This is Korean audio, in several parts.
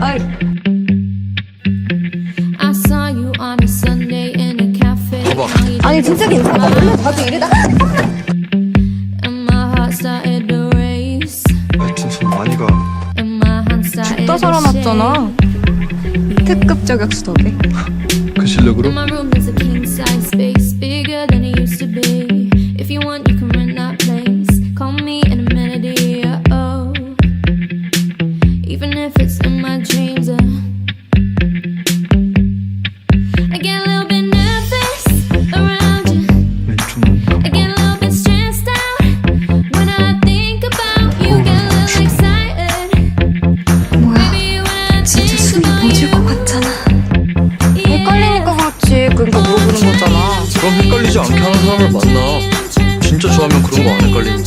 아이, I saw you on a Sunday in a cafe. 봐봐. Now you 아니 진짜 괜찮아. 원래 나도 이래다. 좀 많이 가. To 살아났잖아. 특급 저격수 덕에. 그 실력으로? 그렇지. 그러니까 물어보는 거잖아. 그럼 헷갈리지 않게 하는 사람을 만나. 진짜 좋아하면 그런 거 안 헷갈리니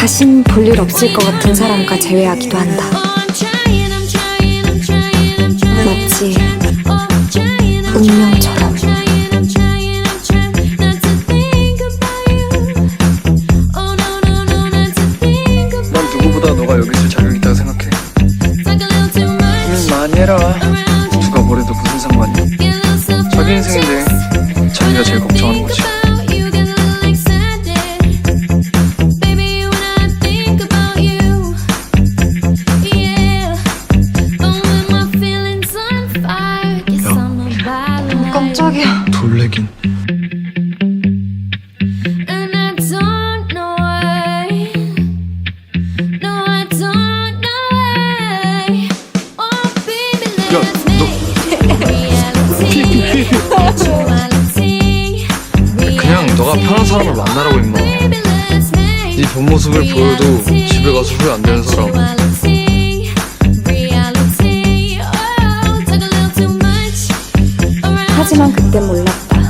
다신 볼 일 없을 것 같은 사람과 제외하기도 한다. Oh. 마치 Oh, 운명처럼. Oh 난 누구보다 너가 여기 있을 자격 있다고 생각해. 많이 해라. 누가 뭐래도 무슨 상관이야. 자기 인생인데 자기가 제일 걱정 Oh, reality. Actuality. 그냥 너가 편한 사람을 만나라고 임마. 네 본 모습을 보여도 집에 가서 후회 안 되는 사람. 하지만 그때 몰랐다.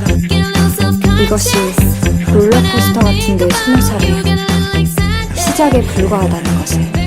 이것이 롤러코스터 같은 데 스무 살의. 시작에 불과하다는 것을.